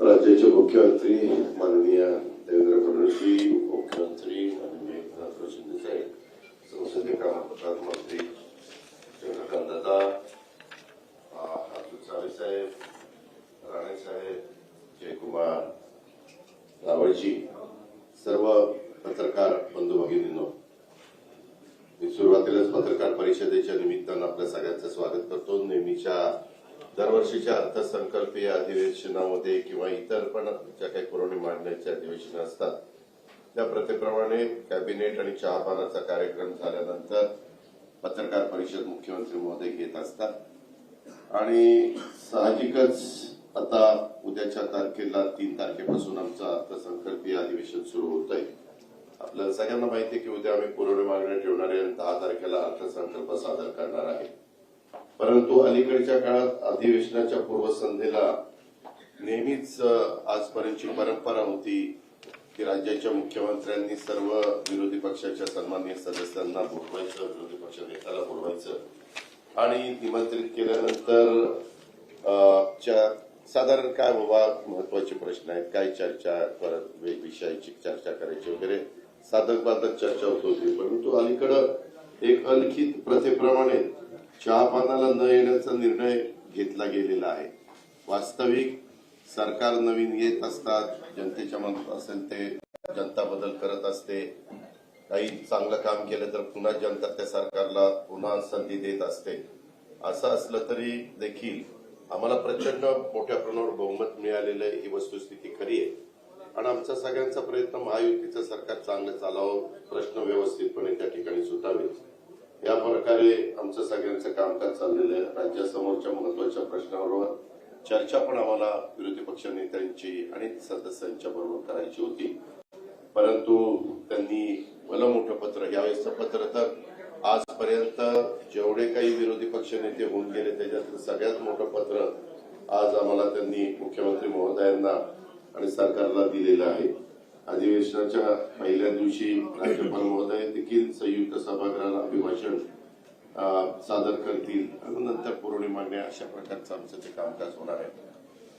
राज्याचे मुख्यमंत्री माननीय देवेंद्र फडणवीसजी उपमुख्यमंत्री माननीय एकनाथ शिंदे साहेब संसदीय कामकाज मंत्री चंद्रकांत दादा अतुल सावे साहेब राणे साहेब जयकुमार रावळजी सर्व पत्रकार बंधू भगिनींनो मी सुरुवातीलाच पत्रकार परिषदेच्या निमित्तानं आपल्या सगळ्यांचं स्वागत करतो. नेहमीच्या दरवर्षीच्या अर्थसंकल्पीय अधिवेशनामध्ये किंवा इतर पण ज्या काही पुरवणी मांडण्याचे अधिवेशन असतात त्या प्रथेप्रमाणे कॅबिनेट आणि चहापानाचा कार्यक्रम झाल्यानंतर पत्रकार परिषद मुख्यमंत्री महोदय घेत असतात. आणि साहजिकच आता उद्याच्या तारखेला तीन तारखेपासून आमचं अर्थसंकल्पीय अधिवेशन सुरू होत आहे आपल्याला सगळ्यांना माहिती आहे की उद्या आम्ही पुरवणी मागण्या ठेवणारे आणि दहा तारखेला अर्थसंकल्प सादर करणार आहे. परंतु अलीकडच्या काळात अधिवेशनाच्या पूर्वसंध्येला नेहमीच आजपर्यंतची परंपरा होती की राज्याच्या मुख्यमंत्र्यांनी सर्व विरोधी पक्षाच्या सन्माननीय सदस्यांना बोलवायचं विरोधी पक्ष नेत्याला बोलवायचं आणि निमंत्रित केल्यानंतर साधारण काय बाबा महत्त्वाचे प्रश्न आहेत? काय चर्चा परत विषयाची चर्चा करायची वगैरे? साधक बाधक चर्चा होत होती परंतु अलीकडं एक अलिखित प्रथेप्रमाणे चहापानाला न येण्याचा निर्णय घेतला गेलेला आहे. वास्तविक सरकार नवीन येत असतात जनतेच्या मनात असेल ते जनता बदल करत असते. काही चांगलं काम केलं तर पुन्हा जनता त्या सरकारला पुन्हा संधी देत असते. असं असलं तरी देखील आम्हाला प्रचंड मोठ्या प्रमाणावर बहुमत मिळालेलं आहे. ही वस्तुस्थिती खरी आहे. आणि आमचा सगळ्यांचा प्रयत्न महायुतीचं सरकार चांगलं चालावं प्रश्न व्यवस्थितपणे त्या ठिकाणी सुटावेत. या प्रकारे आमचं सगळ्यांचं कामकाज चाललेलं आहे. राज्यासमोरच्या महत्त्वाच्या प्रश्नावर चर्चा पण आम्हाला विरोधी पक्ष नेत्यांची आणि सदस्यांच्या बरोबर करायची होती. परंतु त्यांनी भलं मोठं पत्र यावेळेसचं पत्र तर आजपर्यंत जेवढे काही विरोधी पक्ष नेते होऊन गेले त्याच्यातलं सगळ्यात मोठं पत्र आज आम्हाला त्यांनी मुख्यमंत्री महोदयांना आणि सरकारला दिलेलं आहे. अधिवेशनाच्या पहिल्या दिवशी राज्यपाल महोदय देखील संयुक्त सभागृहाला अभिभाषण सादर करतील. आणि नंतर पुरवणी अशा प्रकारचं आमचं ते कामकाज होणार आहे.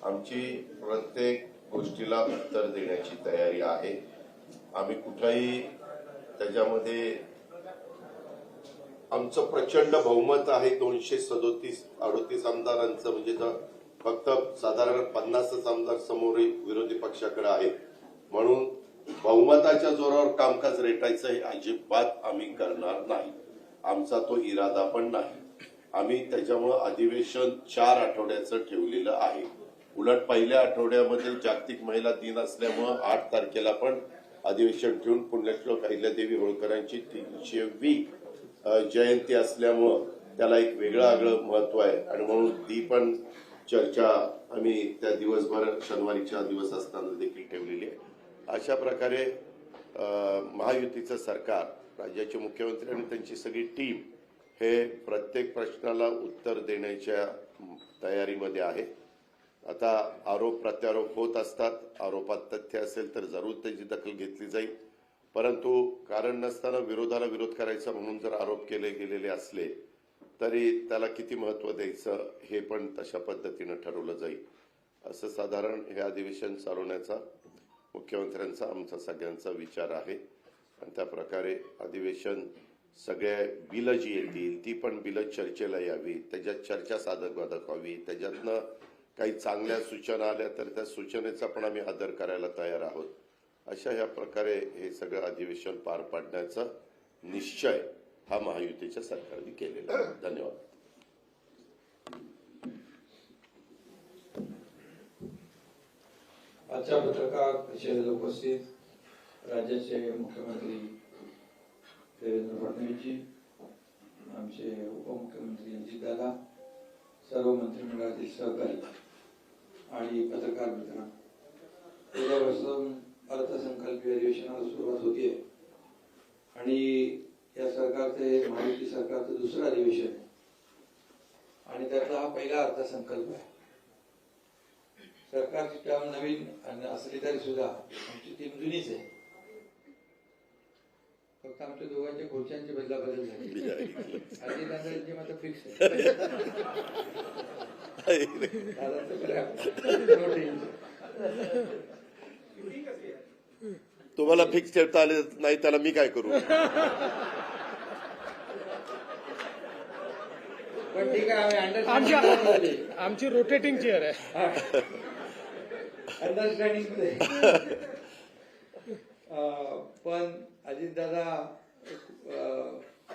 आमची प्रत्येक गोष्टीला उत्तर देण्याची तयारी आहे. आम्ही कुठलाही त्याच्यामध्ये आमचं प्रचंड बहुमत आहे दोनशे सदोतीस अडोतीस आमदारांचं. म्हणजे फक्त साधारण पन्नासच आमदार समोर विरोधी पक्षाकडे आहेत. म्हणून बहुमताच्या जोरावर कामकाज रेटायचं हे अजिबात आम्ही करणार नाही. आमचा तो इरादा पण नाही. आम्ही त्याच्यामुळं अधिवेशन चार आठवड्याचं ठेवलेलं आहे. उलट पहिल्या आठवड्यामध्ये जागतिक महिला दिन असल्यामुळं आठ तारखेला पण अधिवेशन ठेवून पुण्यश्लोक अहिल्यादेवी होळकरांची तीनशेवी जयंती असल्यामुळं त्याला एक वेगळं आगळं महत्त्व आहे. आणि म्हणून ती पण चर्चा आम्ही त्या दिवसभर शनिवारीच्या दिवस असताना देखील ठेवलेली आहे. अशा प्रकारे महायुतीचं सरकार राज्याचे मुख्यमंत्री आणि त्यांची सगळी टीम हे प्रत्येक प्रश्नाला उत्तर देण्याच्या तयारीमध्ये आहे. आता आरोप प्रत्यारोप होत असतात. आरोपात तथ्य असेल तर जरूर त्याची दखल घेतली जाईल. परंतु कारण नसताना विरोधाला विरोध करायचा म्हणून जर आरोप केले गेलेले असले तरी त्याला किती महत्त्व द्यायचं हे पण तशा पद्धतीनं ठरवलं जाईल. असं साधारण हे अधिवेशन चालवण्याचा मुख्यमंत्र्यांचा आमचा सगळ्यांचा विचार आहे. आणि त्या प्रकारे अधिवेशन सगळ्या बिलं जी येतील ती पण बिलं चर्चेला यावी त्याच्यात चर्चा साधक बाधक व्हावी त्याच्यातनं काही चांगल्या सूचना आल्या तर त्या सूचनेचा पण आम्ही आदर करायला तयार आहोत. अशा ह्या प्रकारे हे सगळं अधिवेशन पार पाडण्याचा निश्चय हा महायुतीच्या सरकारने केलेला आहे. धन्यवाद. आजच्या पत्रकार परिषदेला उपस्थित राज्याचे मुख्यमंत्री देवेंद्र फडणवीसजी आमचे उपमुख्यमंत्री अजितदादा सर्व मंत्रिमंडळातील सहकारी आणि पत्रकार मित्र. उद्यापासून अर्थसंकल्पीय अधिवेशनाला सुरुवात होतीये. आणि या सरकारचे महायुती सरकारचं दुसरं अधिवेशन आहे. आणि त्यातला हा पहिला अर्थसंकल्प आहे. सरकारची टर्म नवीन आणि असली तरी सुद्धा आमची टीम जुनीच आहे. फक्त आमच्या दोघांच्या खुर्च्यांची बदला बदल झाली. दादांची मात्र फिक्स आहे. तुम्हाला फिक्स ठेवता आले नाही त्याला मी काय करू? पण ठीक आहे आमची रोटेटिंग चेअर आहे. अंडरस्टँडिंगमध्ये पण अजितदादा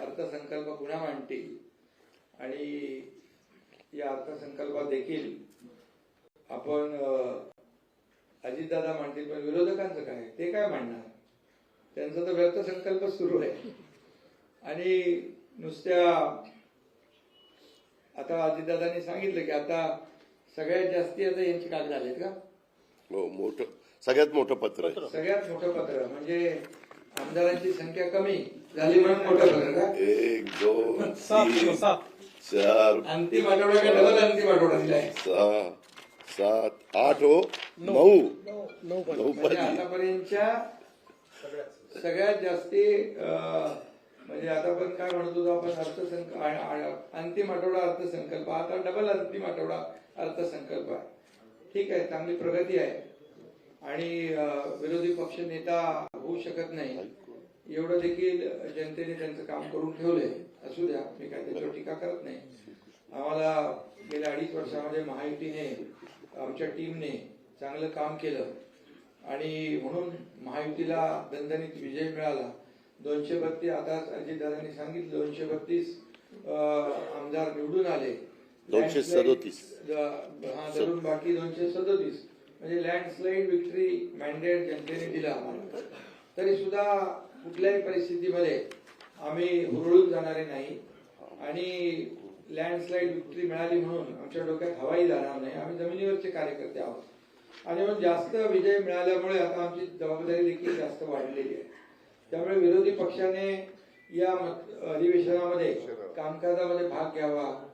अर्थसंकल्प पुन्हा मांडतील आणि या अर्थसंकल्पात देखील आपण अजितदादा मांडतील पण विरोधकांचं काय? ते काय मांडणार? त्यांचा तर व्यर्थ संकल्प सुरू आहे. आणि नुसत्या आता अजितदादांनी सांगितलं की आता सगळ्यात जास्ती आता यांची कागद आलेत का? हो मोठं सगळ्यात मोठं पत्र आहे. सगळ्यात मोठं पत्र म्हणजे आमदारांची संख्या कमी झाली म्हणून मोठं पत्र का? एक दोन सात तीन चार अंतिम आठवडा का डबल अंतिम आठवडा दिलाय सहा सात आठ हो नऊ. नऊ. पण म्हणजे आतापर्यंतच्या सगळ्यात जास्ती अं, म्हणजे आता पण काय म्हणत होतो आपण अर्थसंक आ- आ- अंतिम आठवडा अर्थसंकल्प. आता डबल अंतिम आठवडा अर्थसंकल्प आहे. ठीक आहे चांगली प्रगती आहे. आणि विरोधी पक्ष नेता होऊ शकत नाही. एवढं देखील जनतेने त्यांचं काम करून ठेवलंय. असू द्या मी काय त्याच्यावर टीका करत नाही. आम्हाला गेल्या अडीच वर्षामध्ये महायुतीने आमच्या टीमने चांगलं काम केलं. आणि म्हणून महायुतीला दणदणीत विजय मिळाला. दोनशे बत्तीस आता अजितदादांनी सांगितलं दोनशे बत्तीस आमदार निवडून आले. दोनशे सदोतीस. धरून बाकी दोनशे सदोतीस. म्हणजे लँडस्लाईड विक्ट्री मॅन्डेट जनतेने दिला आम्हाला. तरी सुद्धा कुठल्याही परिस्थितीमध्ये आम्ही हुरळून जाणारे नाही. आणि लँडस्लाईड विक्ट्री मिळाली म्हणून आमच्या डोक्यात हवाई जाणार नाही. आम्ही जमिनीवरचे कार्यकर्ते आहोत. आणि म्हणून जास्त विजय मिळाल्यामुळे आता आमची जबाबदारी देखील जास्त वाढलेली आहे. त्यामुळे विरोधी पक्षाने या अधिवेशनामध्ये कामकाजामध्ये भाग घ्यावा.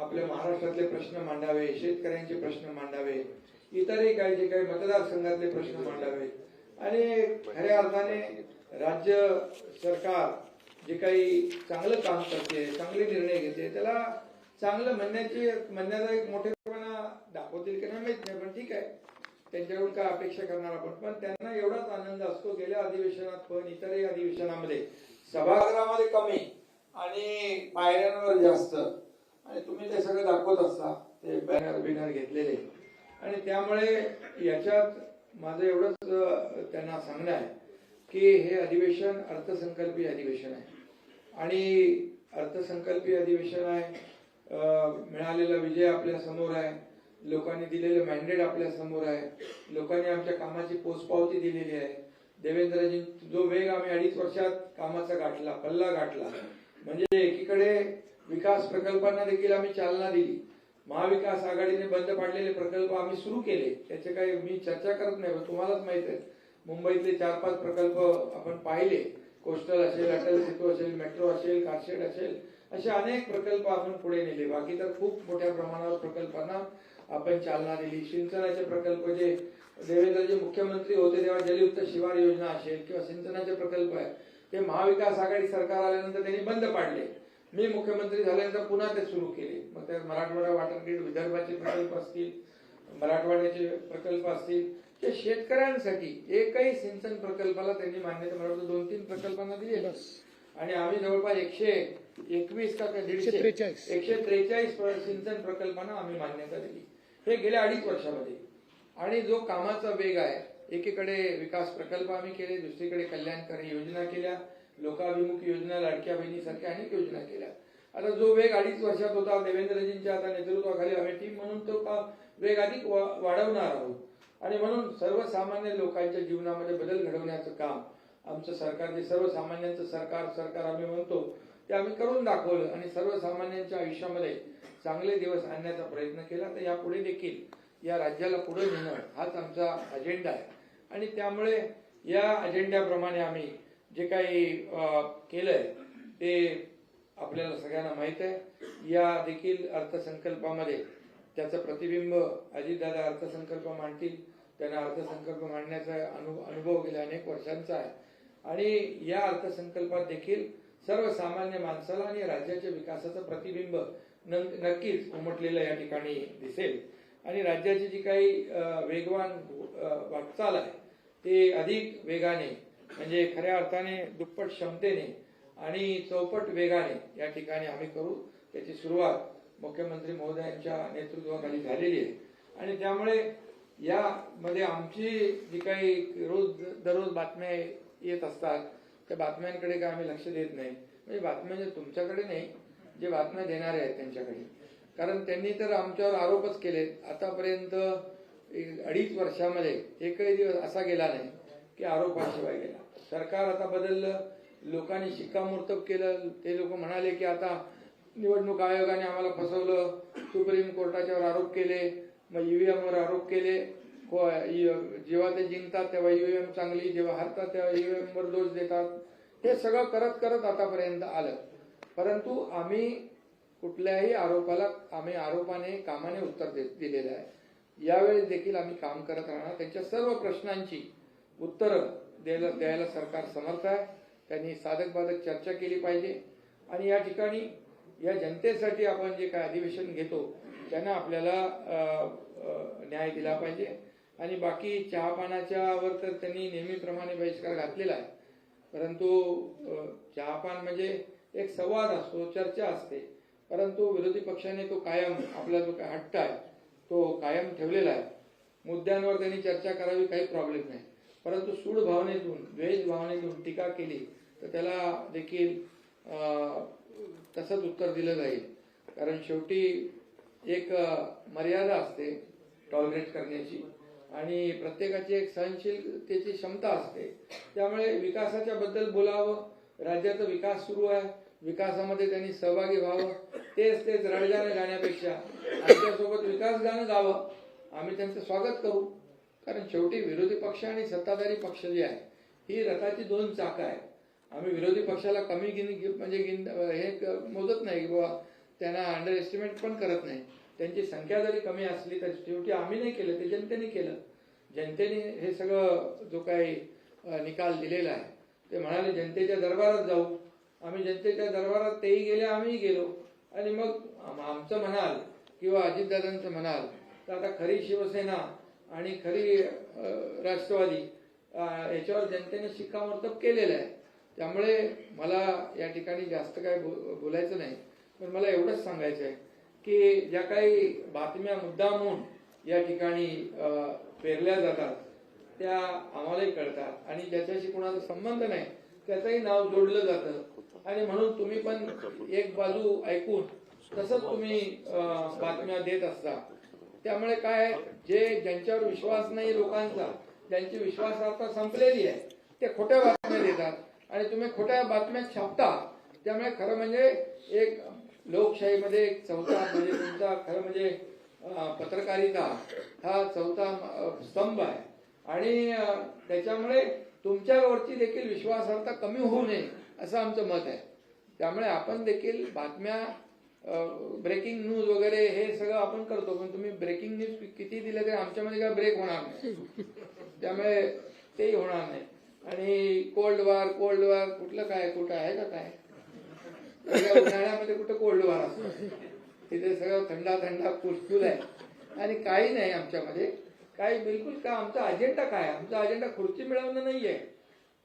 आपल्या महाराष्ट्रातले प्रश्न मांडावे शेतकऱ्यांचे प्रश्न मांडावे इतरही काही जे काही मतदारसंघातले प्रश्न मांडावे. आणि खऱ्या अर्थाने राज्य सरकार जे काही चांगलं काम करते चांगले निर्णय घेते त्याला चांगलं म्हणण्याची म्हणण्याचा एक मोठेपणा दाखवतील की नाही माहीत नाही पण ठीक आहे. त्यांच्याकडून काय अपेक्षा करणार आपण? पण त्यांना एवढाच आनंद असतो गेल्या अधिवेशनात पण इतरही अधिवेशनामध्ये सभागृहामध्ये कमी आणि पायऱ्यांवर जास्त. आणि तुम्ही ते सगळं दाखवत असता. ते बॅनर बिनर घेतलेले. आणि त्यामुळे याच्यात माझं एवढंच त्यांना सांगणं आहे की हे अधिवेशन अर्थसंकल्पीय अधिवेशन आहे. आणि अर्थसंकल्पीय अधिवेशन आहे मिळालेला विजय आपल्यासमोर आहे लोकांनी दिलेलं मॅन्डेट आपल्यासमोर आहे लोकांनी आमच्या कामाची पोचपावती दिलेली आहे. देवेंद्रजी जो वेग आम्ही अडीच वर्षात कामाचा गाठला पल्ला गाठला म्हणजे एकीकडे विकास प्रकल्पांना देखील आम्ही चालना दिली. महाविकास आघाडीने बंद पाडलेले प्रकल्प आम्ही सुरू केले. त्याचे काही मी चर्चा करत नाही पण तुम्हालाच माहीत आहे. मुंबईतले चार पाच प्रकल्प आपण पाहिले. कोस्टल असेल अटल सेतू असेल मेट्रो असेल कारशेड असेल असे अनेक प्रकल्प आपण पुढे नेले. बाकी तर खूप मोठ्या प्रमाणावर प्रकल्पांना आपण चालना दिली. सिंचनाचे प्रकल्प जे देवेंद्रजी मुख्यमंत्री होते तेव्हा जलयुक्त शिवार योजना असेल किंवा सिंचनाचे प्रकल्प आहे ते महाविकास आघाडी सरकार आल्यानंतर त्यांनी बंद पाडले. मी मुख्यमंत्री झाल्यानंतर पुन्हा ते सुरू केले. मग ते मराठवाडा वॉटर ग्रीड विदर्भाचे प्रकल्प असतील मराठवाड्याचे प्रकल्प असतील ते शेतकऱ्यांसाठी एकही सिंचन प्रकल्पाला त्यांनी मान्यता मला वाटतं दोन तीन प्रकल्पांना दिली. आणि आम्ही जवळपास एकशे एकवीस का दीडशे 143. एकशे त्रेचाळीस सिंचन प्रकल्पांना आम्ही मान्यता दिली. हे गेल्या अडीच वर्षामध्ये. आणि जो कामाचा वेग आहे एकीकडे विकास प्रकल्प आम्ही केले दुसरीकडे कल्याणकारी योजना केल्या. लोकाभिमुख योजना लाडक्या बहिणीसारख्या अनेक योजना केल्या. आता जो वेग अडीच वर्षात होता देवेंद्रजींच्या आता नेतृत्वाखाली आम्ही टीम म्हणून तो का वेग अधिक वा- वाढवणार आहोत. आणि म्हणून सर्वसामान्य लोकांच्या जीवनामध्ये बदल घडवण्याचं काम आमचं सरकार जे सर्वसामान्यांचं सरकार सरकार आम्ही म्हणतो ते आम्ही करून दाखवलं आणि सर्वसामान्यांच्या आयुष्यामध्ये चांगले दिवस आणण्याचा प्रयत्न केला. तर यापुढे देखील या राज्याला पुढे नेणं हाच आमचा अजेंडा आहे. आणि त्यामुळे या अजेंड्याप्रमाणे आम्ही जे काही केलंय ते आपल्याला सगळ्यांना माहीत आहे. या देखील अर्थसंकल्पामध्ये त्याचं प्रतिबिंब अजितदादा अर्थसंकल्प मांडतील. त्यांना अर्थसंकल्प मांडण्याचा अनु अनुभव गेल्या अनेक वर्षांचा आहे. आणि या अर्थसंकल्पात देखील सर्वसामान्य माणसाला आणि राज्याच्या विकासाचं प्रतिबिंब नक्कीच उमटलेलं या ठिकाणी दिसेल. आणि राज्याची जी काही वेगवान वाटचाल आहे ते अधिक वेगाने म्हणजे खऱ्या अर्थाने दुप्पट क्षमतेने आणि चौपट वेगाने या ठिकाणी आम्ही करू. त्याची सुरुवात मुख्यमंत्री महोदयांच्या नेतृत्वाखाली झालेली आहे. आणि त्यामुळे यामध्ये आमची जी काही रोज दररोज बातम्या येत असतात त्या बातम्यांकडे काय आम्ही लक्ष देत नाही. म्हणजे बातम्या म्हणजे तुमच्याकडे नाही जे बातम्या देणारे आहेत त्यांच्याकडे. कारण त्यांनी तर आमच्यावर आरोपच केले आतापर्यंत अडीच वर्षामध्ये एकही दिवस असा गेला नाही. की आरोपाशिवाय गेला. सरकार आता बदललं लोकांनी शिक्कामोर्तब केलं. ते लोक म्हणाले की आता निवडणूक आयोगाने आम्हाला फसवलं सुप्रीम कोर्टाच्यावर आरोप केले मग ईव्हीएमवर आरोप केले. जेव्हा ते जिंकतात तेव्हा ईव्हीएम चांगली जेव्हा हरतात तेव्हा ईव्हीएमवर दोष देतात. हे सगळं करत करत आतापर्यंत आलं. परंतु आम्ही कुठल्याही आरोपाला आम्ही आरोपाने कामाने उत्तर दे- दिलेलं आहे. यावेळी देखील आम्ही काम करत राहणार. त्यांच्या सर्व प्रश्नांची उत्तरं द्यायला द्यायला सरकार समर्थ आहे. त्यांनी साधक बाधक चर्चा केली पाहिजे. आणि या ठिकाणी या जनतेसाठी आपण जे काय अधिवेशन घेतो त्यांना आपल्याला न्याय दिला पाहिजे. आणि बाकी चहापानाच्यावर तर त्यांनी नेहमीप्रमाणे बहिष्कार घातलेला आहे. परंतु चहापान म्हणजे एक संवाद असतो चर्चा असते. परंतु विरोधी पक्षाने तो कायम आपला जो काय हट्ट आहे तो कायम ठेवलेला आहे. मुद्द्यांवर त्यांनी चर्चा करावी काही प्रॉब्लेम नाही. परंतु सूड भावनेतून द्वेष भावनेतून टीका केली तर त्याला देखील तसंच उत्तर दिलं जाईल. कारण शेवटी एक मर्यादा असते टॉलरेट करण्याची आणि प्रत्येकाची एक सहनशीलतेची क्षमता असते. त्यामुळे विकासाच्या बद्दल बोलावं राज्याचा विकास सुरू आहे विकासामध्ये त्यांनी सहभागी व्हावं तेच तेच रडगाणं गाण्यापेक्षा आमच्यासोबत विकास गाणं गावं आम्ही त्यांचं स्वागत करू. कारण शेवटी विरोधी पक्ष आणि सत्ताधारी पक्ष जे आहे ही रथाची दोन चाकं आहेत. आम्ही विरोधी पक्षाला कमी गिन म्हणजे गिन हे मोजत नाही की बाबा त्यांना अंडर एस्टिमेट पण करत नाही. त्यांची संख्या जरी कमी असली तर शेवटी आम्ही नाही केलं ते जनतेने केलं. जनतेने हे सगळं जो काही निकाल दिलेला आहे ते म्हणाले जनतेच्या दरबारात जाऊ. आम्ही जनतेच्या दरबारात तेही गेले आम्हीही गेलो. आणि मग आमचं म्हणाल किंवा अजितदादांचं म्हणाल तर आता खरी शिवसेना आणि खरी राष्ट्रवादी याच्यावर जनतेने शिक्कामोर्तब केलेलं आहे. त्यामुळे मला या ठिकाणी जास्त काय बोलायचं नाही. पण मला एवढंच सांगायचं आहे की ज्या काही बातम्या मुद्दामून या ठिकाणी पेरल्या जातात त्या आम्हालाही कळतात. आणि ज्याच्याशी कोणाचा संबंध नाही त्याचंही नाव जोडलं जातं. आणि म्हणून तुम्ही पण एक बाजू ऐकून तसंच तुम्ही बातम्या देत असता. त्यामुळे काय जे ज्यांच्यावर विश्वास नाही लोकांचा ज्यांची विश्वासार्हता संपलेली आहे ते खोट्या बातम्या देतात. आणि तुम्ही खोट्या बातम्या छापता त्यामुळे खरं म्हणजे एक लोकशाहीमध्ये एक चौथा म्हणजे तुमचा खरं म्हणजे पत्रकारिता हा चौथा स्तंभ आहे. आणि त्याच्यामुळे तुमच्यावरची देखील विश्वासार्हता कमी होऊ नये असं आमचं मत आहे. त्यामुळे आपण देखील बातम्या ब्रेकिंग न्यूज वगैरे हे सगळं आपण करतो पण तुम्ही ब्रेकिंग न्यूज किती दिलं तरी आमच्यामध्ये काय ब्रेक होणार नाही. त्यामुळे तेही होणार नाही. आणि कोल्ड वार कोल्ड वार कुठलं काय कुठं आहे का काय? उन्हाळ्यामध्ये कुठं कोल्ड वार असतो? तिथे सगळं थंडा थंडा कुसकुल आहे. आणि काही नाही आमच्यामध्ये. काही बिलकुल का आमचा अजेंडा काय? आहे? आमचा अजेंडा खुर्ची मिळवणं नाहीये.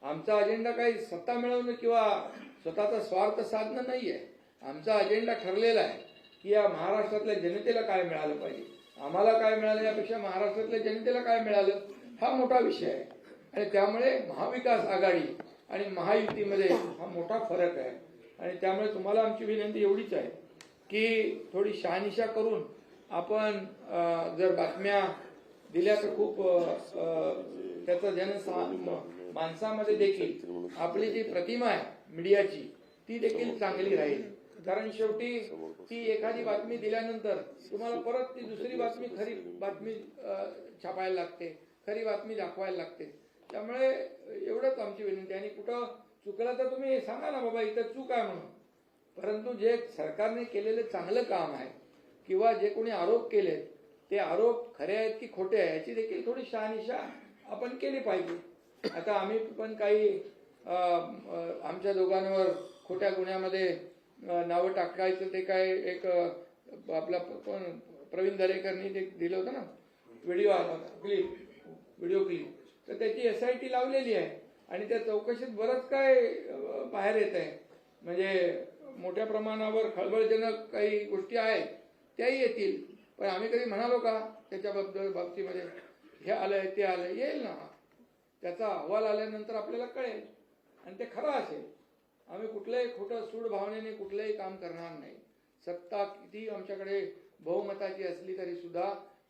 आमचा अजेंडा काही सत्ता मिळवणं किंवा स्वतःचा स्वार्थ साधणं नाहीये. आमचा अजेंडा ठरलेला आहे की या महाराष्ट्रातल्या जनतेला काय मिळालं पाहिजे. आम्हाला काय मिळालं यापेक्षा महाराष्ट्रातल्या जनतेला काय मिळालं हा मोठा विषय आहे. आणि त्यामुळे महाविकास आघाडी आणि महायुतीमध्ये हा मोठा फरक आहे. आणि त्यामुळे तुम्हाला आमची विनंती एवढीच आहे की थोडी शहानिशा करून आपण जर बातम्या दिल्या तर खूप त्याचा जनसा माणसामध्ये देखील आपली जी प्रतिमा आहे मीडियाची ती देखील चांगली राहील. कारण शेवटी ती एखादी बातमी दिल्यानंतर तुम्हाला परत ती दुसरी बातमी खरी बातमी छापायला लागते खरी बातमी दाखवायला लागते. त्यामुळे एवढंच आमची विनंती आणि कुठं चुकलं तर तुम्ही सांगा ना बाबा इथं चूक आहे म्हणून. परंतु जे सरकारने केलेले चांगलं काम आहे किंवा जे कोणी आरोप केले ते आरोप खरे आहेत की खोटे आहेत याची देखील थोडी शहानिशा आपण केली पाहिजे. आता आम्ही पण काही आमच्या दोघांवर खोट्या गुन्ह्यामध्ये नावं टाकायचं ते काय एक आपला कोण प्रवीण दरेकरनी ते दिलं होतं ना? व्हिडिओ आला होता. क्लिप. Video clip. तर त्याची एस आय टी लावलेली आहे. आणि त्या चौकशीत बरंच काय बाहेर येत आहे. म्हणजे मोठ्या प्रमाणावर खळबळजनक काही गोष्टी आहेत त्याही येतील. पण आम्ही कधी म्हणालो का त्याच्याबद्दल बाबतीमध्ये? हे आलंय ते आलंय. येईल ना. त्याचा अहवाल आल्यानंतर आपल्याला कळेल. आणि ते खरं असेल. आम्ही कुठल्याही खोटं सूड भावनेने कुठलंही काम करणार नाही. सत्ता किती आमच्याकडे बहुमताची असली तरी सुद्धा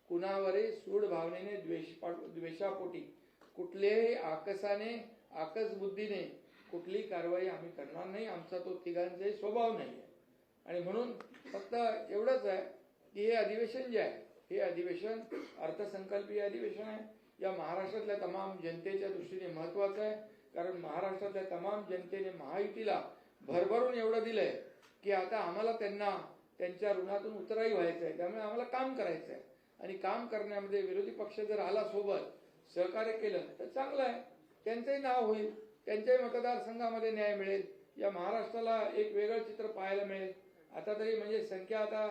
कुणावरही सूड भावनेने द्वेष द्वेषापोटी कुठल्याही आकसाने आकस बुद्धीने कुठली कारवाई आम्ही करणार नाही. आमचा तो तिघांचाही स्वभाव नाही आहे आणि म्हणून फक्त एवढंच आहे की हे अधिवेशन जे आहे हे अधिवेशन अर्थसंकल्पीय अधिवेशन आहे. या महाराष्ट्रातल्या तमाम जनतेच्या दृष्टीने महत्वाचं आहे. कारण महाराष्ट्रातल्या तमाम जनतेने महायुतीला भरभरून एवढं दिलंय की आता आम्हाला त्यांना त्यांच्या ऋणातून उतराई व्हायचं आहे. त्यामुळे आम्हाला काम करायचं आहे. आणि काम करण्यामध्ये विरोधी पक्ष जर आला सोबत सहकार्य केलं तर चांगलं आहे. त्यांचंही नाव होईल. त्यांच्याही मतदारसंघामध्ये न्याय मिळेल. या महाराष्ट्राला एक वेगळं चित्र पाहायला मिळेल. आता तरी म्हणजे संख्या आता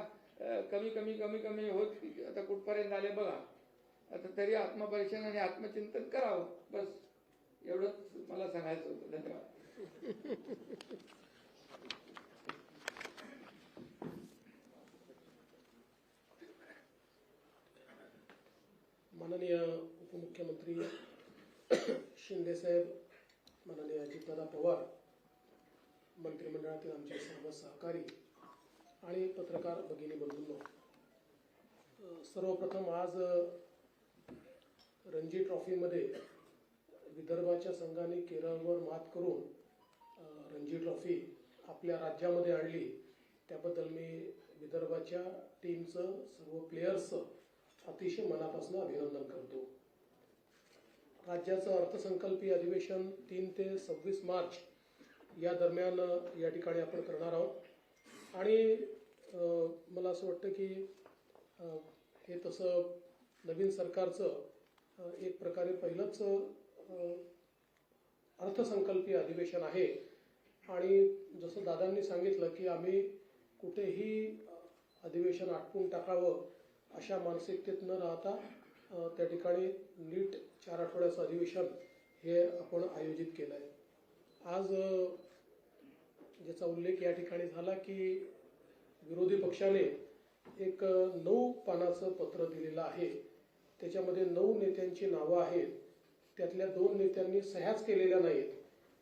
कमी कमी कमी कमी होत आता कुठपर्यंत आले बघा. आता तरी आत्मपरीक्षण आणि आत्मचिंतन करावं. बस. एवढंच मला सांगायचं होतं. धन्यवाद. माननीय उपमुख्यमंत्री शिंदेसाहेब माननीय अजितदादा पवार मंत्रिमंडळातील आमचे सर्व सहकारी आणि पत्रकार भगिनी बंधूंनो सर्वप्रथम आज रणजी ट्रॉफीमध्ये विदर्भाच्या संघाने केरळवर मात करून रणजी ट्रॉफी आपल्या राज्यामध्ये आणली. त्याबद्दल मी विदर्भाच्या टीमचं सर्व प्लेयर्सचं अतिशय मनापासून अभिनंदन करतो. राज्याचं अर्थसंकल्पीय अधिवेशन तीन ते सव्वीस मार्च या दरम्यान या ठिकाणी आपण करणार आहोत. आणि मला असं वाटतं की हे तसं नवीन सरकारचं एक प्रकारे पहिलंच अर्थसंकल्पीय अधिवेशन आहे. आणि जसं दादांनी सांगितलं की आम्ही कुठेही अधिवेशन आटपून टाकावं अशा मानसिकतेत न राहता त्या ठिकाणी नीट चार आठवड्याचं अधिवेशन हे आपण आयोजित केलं आहे आज ज्याचा उल्लेख या ठिकाणी झाला की विरोधी पक्षाने एक नऊ पानाचं पत्र दिलेलं आहे. त्याच्यामध्ये नऊ नेत्यांची नावं आहेत. त्यातल्या दोन नेत्यांनी सह्याच केलेल्या नाहीत.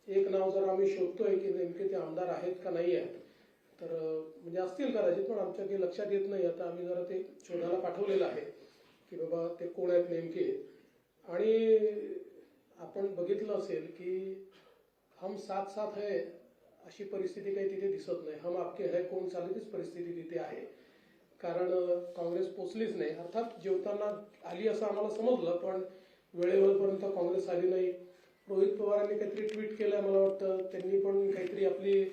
एक नाव जर आम्ही शोधतोय की नेमके ते आमदार आहेत का नाही आहेत तर म्हणजे असतील कदाचित पण आमच्या काही लक्षात येत नाही. आता आम्ही जरा ते शोधायला पाठवलेलं आहे की बाबा ते कोण आहेत नेमके. आणि आपण बघितलं असेल की हम साथ साथ है अशी परिस्थिती काही तिथे दिसत नाही. हम आपके है कोण चालू तीच परिस्थिती तिथे आहे. कारण काँग्रेस पोचलीच नाही. अर्थात जेवताना आली असं आम्हाला समजलं पण वेळेवरपर्यंत काँग्रेस आली नाही. रोहित पवारांनी काहीतरी ट्विट केलंय मला वाटतं. त्यांनी पण काहीतरी आपली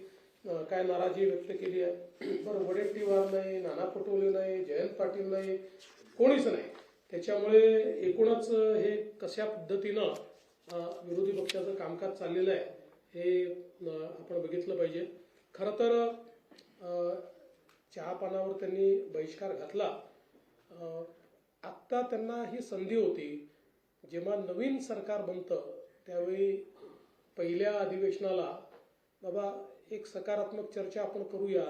काय नाराजी व्यक्त केली आहे. पण वडेट्टीवार नाही नाना पटोले नाही जयंत पाटील नाही कोणीच नाही. त्याच्यामुळे एकूणच हे कशा पद्धतीनं विरोधी पक्षाचं कामकाज चाललेलं आहे हे आपण बघितलं पाहिजे. खरं तर अ, चहापानावर त्यांनी बहिष्कार घातला. आत्ता त्यांना ही संधी होती. जेव्हा नवीन सरकार बनतं त्यावेळी पहिल्या अधिवेशनाला बाबा एक सकारात्मक चर्चा आपण करूया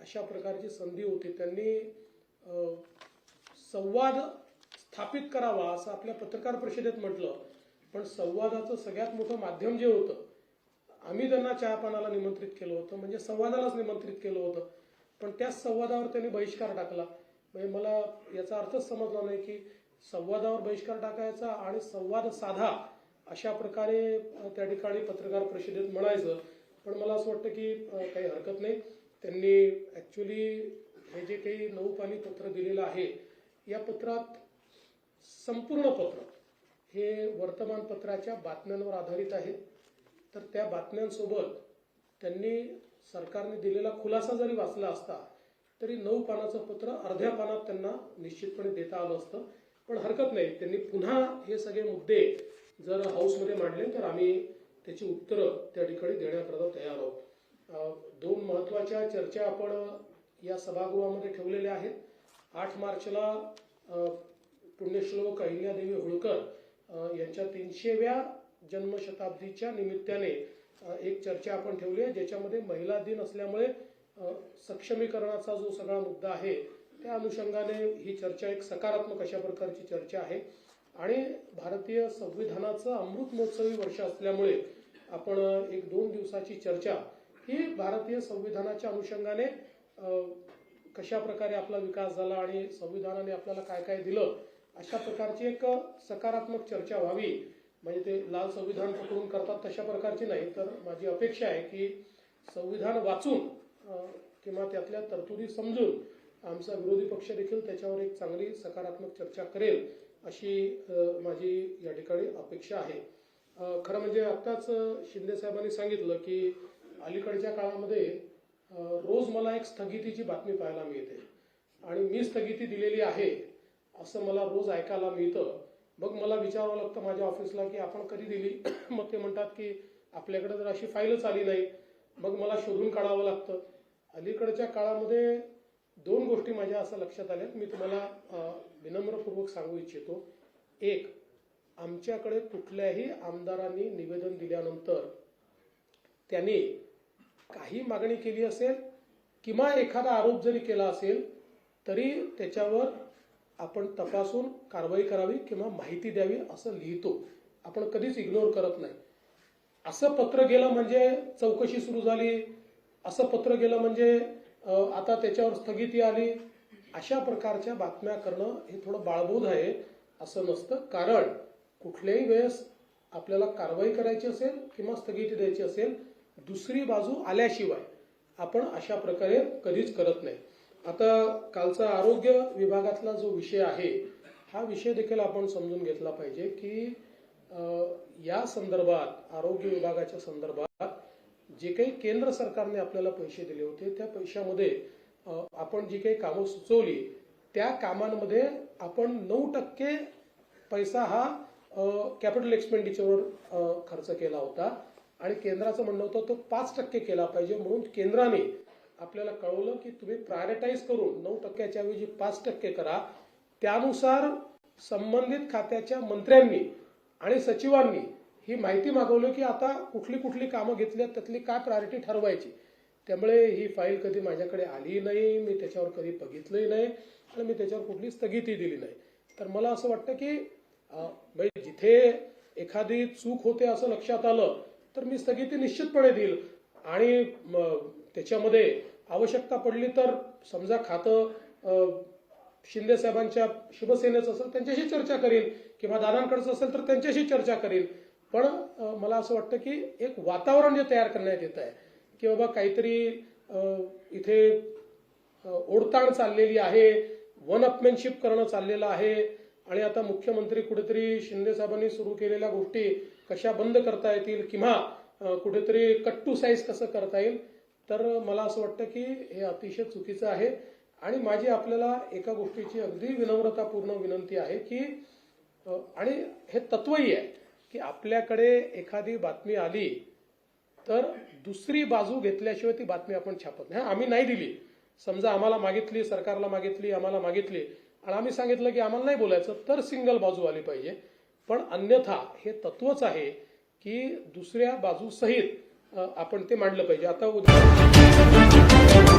अशा प्रकारची संधी होती. त्यांनी संवाद स्थापित करावा असं आपल्या पत्रकार परिषदेत म्हटलं. पण संवादाचं सगळ्यात मोठं माध्यम जे होतं आम्ही त्यांना चहापानाला निमंत्रित केलं होतं म्हणजे संवादालाच निमंत्रित केलं होतं. पण त्याच संवादावर त्यांनी बहिष्कार टाकला. म्हणजे मला याचा अर्थच समजला नाही की संवादावर बहिष्कार टाकायचा आणि संवाद साधा अशा प्रकारे त्या ठिकाणी पत्रकार परिषदेत म्हणायचं. पण मला असं वाटतं की काही हरकत नाही. त्यांनी ॲक्च्युली हे जे काही नऊ पाणी पत्र दिलेलं आहे या पत्रात संपूर्ण पत्र हे वर्तमानपत्राच्या बातम्यांवर आधारित आहे. तर त्या बातम्यांसोबत त्यांनी सरकारने दिलेला खुलासा जरी वाचला असता तरी नऊ पानाचं पत्र अर्ध्या पानात त्यांना निश्चितपणे देता आलं असतं. पण हरकत नाही. त्यांनी पुन्हा हे सगळे मुद्दे जर हाऊसमध्ये मांडले तर आम्ही त्याची उत्तरं त्या ठिकाणी देण्याकरता तयार आहोत. दोन महत्त्वाच्या चर्चा आपण या सभागृहामध्ये ठेवलेल्या आहेत. आठ मार्चला पुण्यश्लोक अहिल्यादेवी होळकर यांच्या तीनशेव्या जन्मशताब्दीच्या निमित्ताने एक चर्चा आपण ठेवली आहे ज्याच्यामध्ये महिला दिन असल्यामुळे सक्षमीकरणाचा जो सगळा मुद्दा आहे त्या अनुषंगाने ही चर्चा एक सकारात्मक अशा प्रकारची चर्चा आहे. आणि भारतीय संविधानाचं अमृत महोत्सवी वर्ष असल्यामुळे आपण एक दोन दिवसाची चर्चा ही भारतीय संविधानाच्या अनुषंगाने कशा प्रकारे आपला विकास झाला आणि संविधानाने आपल्याला काय काय दिलं अशा प्रकारची एक सकारात्मक चर्चा व्हावी. म्हणजे ते लाल संविधान पकडून करतात तशा प्रकारची नाही तर माझी अपेक्षा आहे की संविधान वाचून किंवा त्यातल्या तरतुदी समजून आमचा विरोधी पक्ष देखील त्याच्यावर एक चांगली सकारात्मक चर्चा करेल अशी माझी या ठिकाणी अपेक्षा आहे. खरं म्हणजे आत्ताच शिंदे साहेबांनी सांगितलं की अलीकडच्या काळामध्ये रोज मला एक स्थगितीची बातमी पाहायला मिळते. आणि मी स्थगिती दिलेली आहे असं मला रोज ऐकायला मिळतं. मग मला विचारावं लागतं माझ्या ऑफिसला की आपण कधी दिली? मग ते म्हणतात की आपल्याकडे जर अशी फाईलच आली नाही. मग मला शोधून काढावं लागतं. अलीकडच्या काळामध्ये दोन गोष्टी माझ्या असं लक्षात आल्यात मी तुम्हाला विनम्रपूर्वक सांगू इच्छितो. एक आमच्याकडे कुठल्याही आमदारांनी निवेदन दिल्यानंतर त्यांनी काही मागणी केली असेल किंवा एखादा आरोप जरी केला असेल तरी त्याच्यावर आपण तपासून कारवाई करावी किंवा माहिती द्यावी असं लिहितो. आपण कधीच इग्नोर करत नाही. असं पत्र गेलं म्हणजे चौकशी सुरू झाली. असं पत्र गेलं म्हणजे आता त्याच्यावर स्थगिती आली. अशा प्रकारच्या बातम्या करणं हे थोडं बाळबोध आहे असं नसतं. कारण कुठल्याही वेळेस आपल्याला कारवाई करायची असेल किंवा स्थगिती द्यायची असेल दुसरी बाजू आल्याशिवाय आपण अशा प्रकारे कधीच करत नाही. आता कालचा आरोग्य विभागातला जो विषय आहे हा विषय देखील आपण समजून घेतला पाहिजे की या संदर्भात आरोग्य विभागाच्या संदर्भात जे काही केंद्र सरकारने आपल्याला पैसे दिले होते त्या पैशामध्ये आपण जी काही कामं सुचवली त्या कामांमध्ये आपण नऊ टक्के पैसा हा कॅपिटल एक्सपेंडिचरवर खर्च केला होता. आणि केंद्राचं म्हणणं होतं तो पाच टक्के केला पाहिजे. म्हणून केंद्राने आपल्याला कळवलं की तुम्ही प्रायोरिटाईज करून नऊ टक्क्याच्या ऐवजी पाच टक्के करा. त्यानुसार संबंधित खात्याच्या मंत्र्यांनी आणि सचिवांनी ही माहिती मागवली की आता कुठली कुठली कामं घेतली आहेत त्यातली काय प्रायोरिटी ठरवायची. त्यामुळे ही फाईल कधी माझ्याकडे आली नाही मी त्याच्यावर कधी बघितलंही नाही आणि मी त्याच्यावर कुठली स्थगिती दिली नाही. तर मला असं वाटतं की म्हणजे जिथे एखादी चूक होते असं लक्षात आलं तर मी स्थगिती निश्चितपणे देईल. आणि त्याच्यामध्ये आवश्यकता पडली तर समजा खातं शिंदे साहेबांच्या शिवसेनेचं असेल त्यांच्याशी चर्चा करील किंवा दादांकडचं असेल तर त्यांच्याशी चर्चा करील पण मला असं वाटतं की एक वातावरण जे तयार करण्यात येत आहे की बाबा काहीतरी इथे ओढताण चाललेली आहे वन अपमॅनशिप करणं चाललेलं आहे आणि आता मुख्यमंत्री कुठेतरी शिंदे साहेबांनी सुरू केलेल्या गोष्टी कशा बंद करता येतील किंवा कुठेतरी कुठेतरी कट्टू साईज कसं करता येईल तर मला असं वाटतं की हे अतिशय चुकीचं आहे. आणि माझी आपल्याला एका गोष्टीची अगदी विनम्रतापूर्ण विनंती आहे की आणि हे तत्वही आहे की आपल्याकडे एखादी बातमी आली तर दुसरी बाजू घेतल्याशिवाय ती बातमी आपण छापत नाही. आम्ही नाही दिली. समजा आम्हाला मागितली सरकारला मागितली आम्हाला मागितली आणि आम्ही सांगितलं की आम्हाला नाही बोलायचं तर सिंगल बाजू आली पाहिजे. पण अन्यथा हे तत्वच आहे की दुसऱ्या बाजूसहित आपण ते मांडलं पाहिजे. आता उद्या